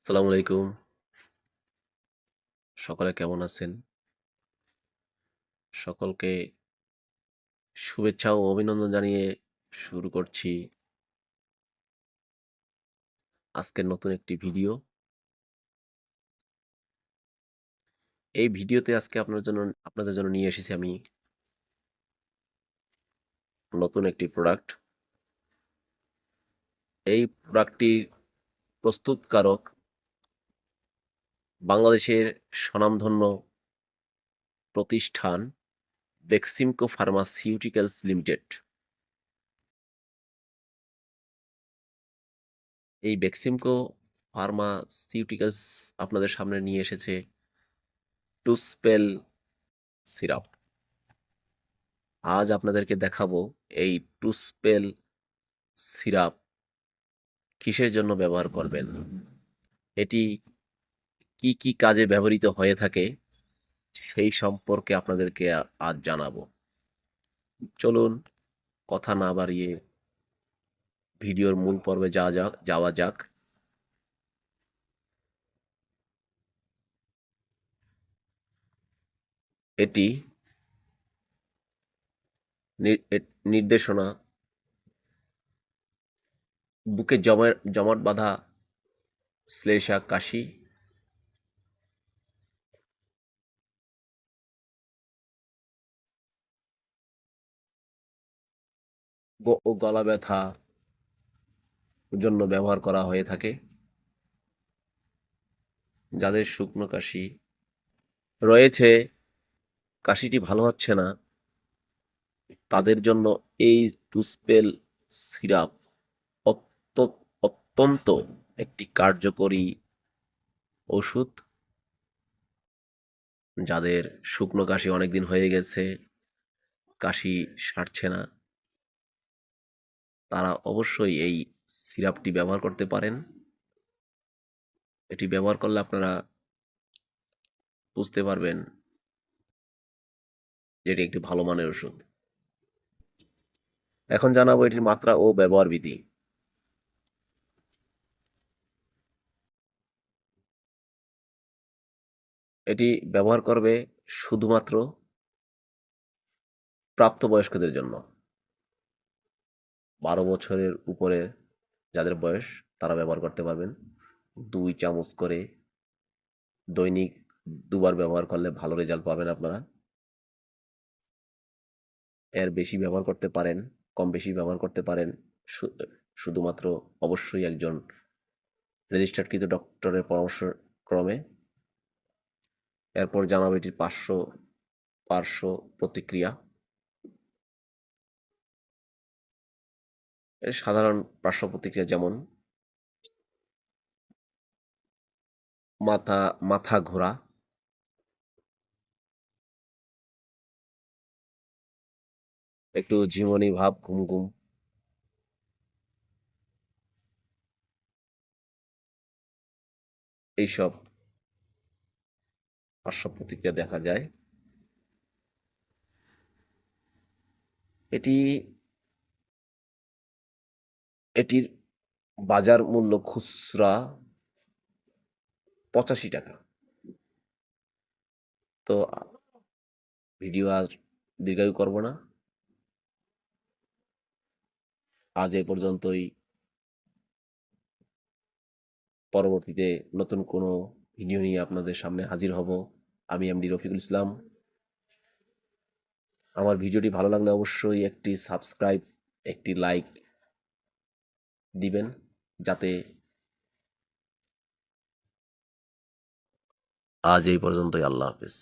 আসসালামু আলাইকুম। সকলে কেমন আছেন? সকলকে শুভেচ্ছা ও অভিনন্দন জানিয়ে শুরু করছি আজকের নতুন একটি ভিডিও। এই ভিডিওতে আজকে আপনার জন্য, আপনাদের জন্য নিয়ে এসেছি আমি নতুন একটি প্রোডাক্ট এই প্রোডাক্টটির প্রস্তুতকারক বাংলাদেশের স্বনামধন্য প্রতিষ্ঠান বেক্সিমকো ফার্মাসিউটিক্যালস লিমিটেড এই বেক্সিমকো ফার্মাসিউটিক্যালস আপনাদের সামনে নিয়ে এসেছে টুসপেল সিরাপ আজ আপনাদেরকে দেখাবো এই টুসপেল সিরাপ কিসের জন্য ব্যবহার করবেন। এটি কি কি কাজে ব্যবহৃত হয়ে থাকে সেই সম্পর্কে আপনাদেরকে আজ জানাব। চলুন কথা না বাড়িয়ে ভিডিওর মূল পর্বে যাওয়া যাক যাওয়া যাক। এটি নির্দেশনা। বুকে জমা, জমাট বাঁধা শ্লেষা কাশি। গলা ব্যথা জন্য ব্যবহার করা হয়ে থাকে। যাদের শুকনো কাশি রয়েছে, কাশিটি ভালো হচ্ছে না, তাদের জন্য এই টুসপেল সিরাপ অত্য- অত্যন্ত একটি কার্যকরী ওষুধ। যাদের শুকনো কাশি অনেকদিন হয়ে গেছে, কাশি সারছে না। তারা অবশ্যই এই সিরাপটি ব্যবহার করতে পারেন। এটি ব্যবহার করলে আপনারা বুঝতে পারবেন যে এটি একটি ভালো মানের ওষুধ। এখন জানাব এটির মাত্রা ও ব্যবহার বিধি। এটি ব্যবহার করবে শুধুমাত্র প্রাপ্তবয়স্কদের জন্য। বারো বছরের উপরে যাদের বয়স, তারা ব্যবহার করতে পারবেন। দুই চামচ করে দৈনিক দুবার ব্যবহার করলে ভালো রেজাল্ট পাবেন আপনারা। এর বেশি ব্যবহার করতে পারেন, কম বেশি ব্যবহার করতে পারেন। শুধুমাত্র অবশ্যই একজন রেজিস্টার্ডকৃত ডক্টরের পরামর্শ ক্রমে এরপর জানাব এটির পার্শ্ব পার্শ্ব প্রতিক্রিয়া। এর সাধারণ পার্শ্ব প্রতিক্রিয়া যেমন মাথা মাথা ঘোরা। একটু ঝিমনি ভাব ঘুম ঘুম এইসব পার্শ্ব প্রতিক্রিয়া দেখা যায়। এটি এটির বাজার মূল্য খুচরা পঁচাশি টাকা। তো ভিডিও আর দীর্ঘায়ু করব না। আজ এ পর্যন্তই। পরবর্তীতে নতুন কোনো ভিডিও নিয়ে আপনাদের সামনে হাজির হব। আমি এমডি রফিকুল ইসলাম। আমার ভিডিওটি ভালো লাগলে অবশ্যই একটি সাবস্ক্রাইব, একটি লাইক দিবেন যাতে আজ এই পর্যন্তই আল্লাহ হাফেজ।